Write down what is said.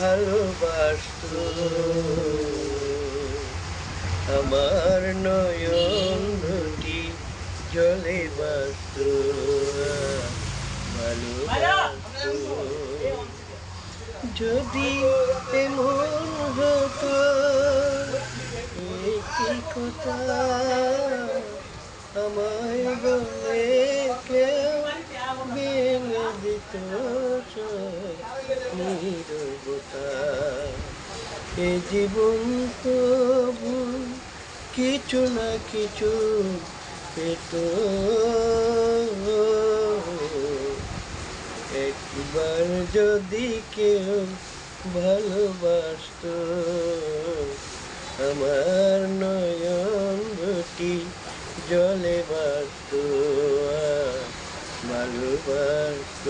ভালোবাসত। আমার নয়ন দুটি জলে বাসত যদি এমন হতো একটি কথা আমায় বলে এ জীবন তবু কিছু না কিছু পেত। একবার যদি কেউ ভালোবাসত, আমার নয়ন দুটি জলে বাসত ভালোবাসত